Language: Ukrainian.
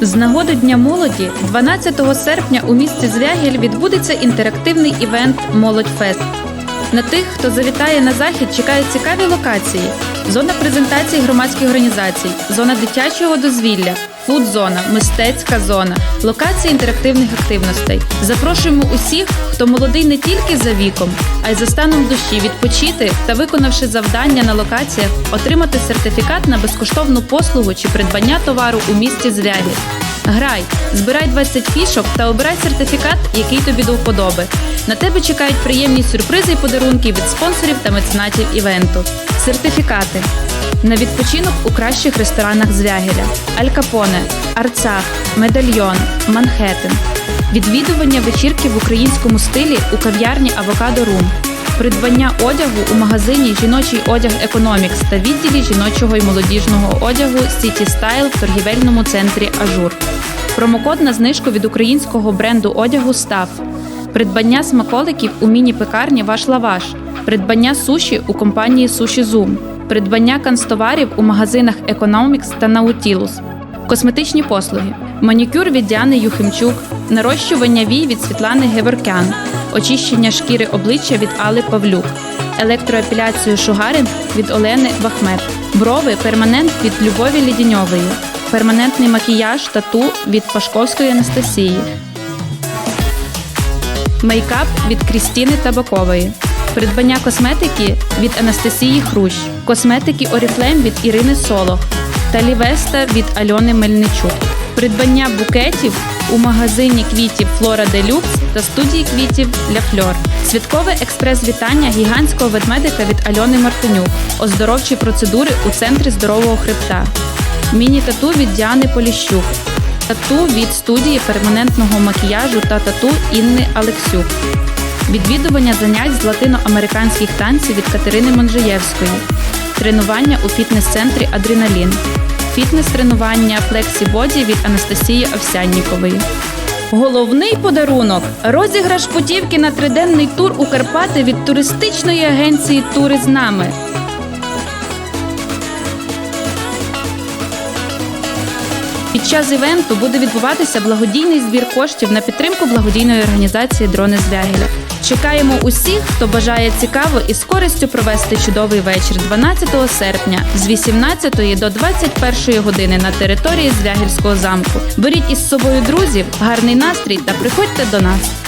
З нагоди Дня молоді 12 серпня у місті Звягіль відбудеться інтерактивний івент Молодь Фест. На тих, хто завітає на захід, чекають цікаві локації: зона презентації громадських організацій, зона дитячого дозвілля, фуд-зона, мистецька зона, локації інтерактивних активностей. Запрошуємо усіх, хто молодий не тільки за віком, а й за станом душі відпочити та, виконавши завдання на локаціях, отримати сертифікат на безкоштовну послугу чи придбання товару у місті Звягіль. Грай, збирай 20 фішок та обирай сертифікат, який тобі до вподоби. На тебе чекають приємні сюрпризи і подарунки від спонсорів та меценатів івенту. Сертифікати на відпочинок у кращих ресторанах Звягеля, Аль Капоне, Арцах, Медальйон, Манхеттен. Відвідування вечірки в українському стилі у кав'ярні Авокадо Рум. Придбання одягу у магазині Жіночий одяг Економікс та відділі жіночого і молодіжного одягу City Style в торгівельному центрі Ажур. Промокод на знижку від українського бренду одягу Став. Придбання смаколиків у міні-пекарні Ваш Лаваш. Придбання суші у компанії Суші Зум. Придбання канцтоварів у магазинах Економікс та Наутілус. Косметичні послуги, манікюр від Діани Юхимчук, нарощування вій від Світлани Геворкян, очищення шкіри обличчя від Али Павлюк, електроепіляцію шугаринг від Олени Бахмет, брови перманент від Любові Лідіньової, перманентний макіяж тату від Пашковської Анастасії, мейкап від Крістіни Табакової. Придбання косметики від Анастасії Хрущ, косметики Oriflame від Ірини Солох та Лівеста від Альони Мельничук. Придбання букетів у магазині квітів Флора Делюкс та студії квітів для Фльор. Святкове експрес-вітання гігантського ведмедика від Альони Мартинюк. Оздоровчі процедури у центрі здорового хребта. Міні-тату від Діани Поліщук. Тату від студії перманентного макіяжу та тату Інни Алексюк. Відвідування занять з латиноамериканських танців від Катерини Монжиєвської. Тренування у фітнес-центрі Адреналін. Фітнес-тренування флексі-боді від Анастасії Овсяннікової. Головний подарунок розіграш путівки на триденний тур у Карпати від туристичної агенції Тури з нами. Під час івенту буде відбуватися благодійний збір коштів на підтримку благодійної організації Дрони Звягеля. Чекаємо усіх, хто бажає цікаво і з користю провести чудовий вечір 12 серпня з 18 до 21 години на території Звягільського замку. Беріть із собою друзів, гарний настрій та приходьте до нас.